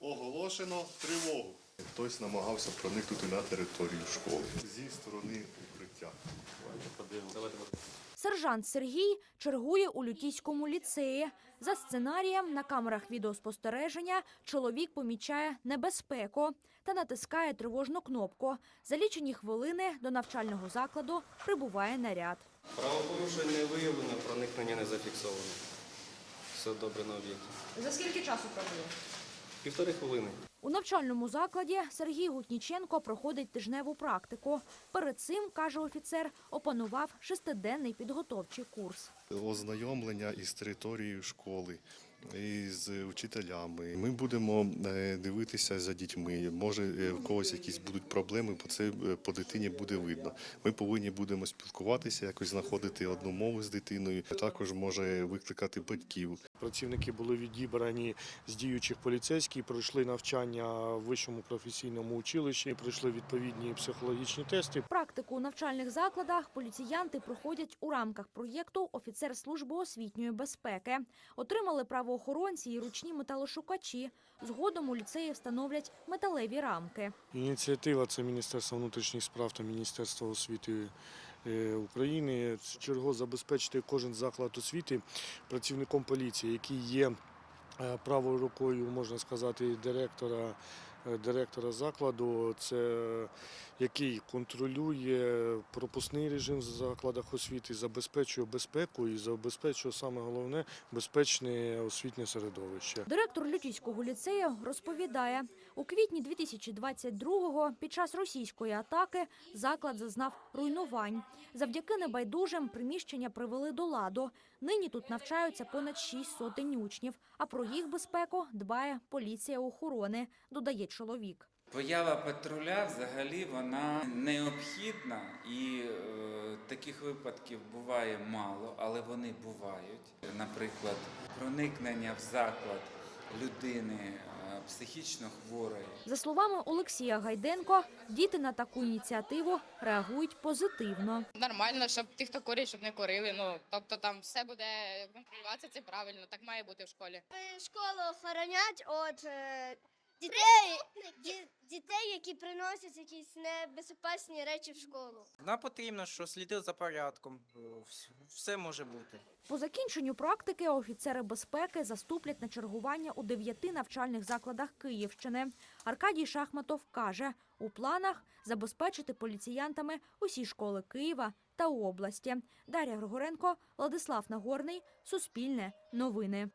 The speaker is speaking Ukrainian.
Оголошено тривогу. Хтось намагався проникнути на територію школи зі сторони укриття. Сержант Сергій чергує у Лютійському ліцеї. За сценарієм на камерах відеоспостереження чоловік помічає небезпеку та натискає тривожну кнопку. За лічені хвилини до навчального закладу прибуває наряд. Правопорушень не виявлено, проникнення не зафіксовано. Все добре на об'єкті. За скільки часу пробує? Півтори хвилини. У навчальному закладі Сергій Гутніченко проходить тижневу практику. Перед цим, каже офіцер, опанував шестиденний підготовчий курс. Ознайомлення із територією школи, із вчителями. Ми будемо е, дивитися за дітьми. Може, е, в когось якісь будуть проблеми, бо це е, по дитині буде видно. Ми повинні будемо спілкуватися, якось знаходити одну мову з дитиною. Також може викликати батьків. Працівники були відібрані з діючих поліцейських, пройшли навчання в вищому професійному училищі, пройшли відповідні психологічні тести. Практику у навчальних закладах поліціянти проходять у рамках проєкту Офіцер служби освітньої безпеки. Отримали правоохоронці і ручні металошукачі. Згодом у ліцеї встановлять металеві рамки. Ініціатива це Міністерство внутрішніх справ та Міністерство освіти е, України. Черго забезпечити кожен заклад освіти працівником поліції, який є е, правою рукою, можна сказати, директора. Е, Директора закладу, це який контролює пропускний режим в закладах освіти, забезпечує безпеку і забезпечує саме головне безпечне освітнє середовище. Директор Лютійського ліцею розповідає, у квітні 2022-го під час російської атаки заклад зазнав руйнувань. Завдяки небайдужим приміщення привели до ладу. Нині тут навчаються понад шість сотень учнів, а про їх безпеку дбає поліція охорони, додає чоловік. Поява патруля взагалі вона необхідна і е, таких випадків буває мало, але вони бувають. Наприклад, проникнення в заклад людини е, психічно хворої. За словами Олексія Гайденко, діти на таку ініціативу реагують позитивно. Нормально, щоб ті, хто курять, щоб не курили. Ну тобто там все буде контролюватися, це правильно, так має бути в школі. школу охоронять від е, дітей, ді- дітей, які приносять якісь небезпечні речі в школу. Нам потрібно, що слідити за порядком. Е, вс- Все може бути. По закінченню практики офіцери безпеки заступлять на чергування у дев'яти навчальних закладах Київщини. Аркадій Шахматов каже, у планах забезпечити поліціянтами усі школи Києва та області. Дар'я Григоренко, Владислав Нагорний, Суспільне, Новини.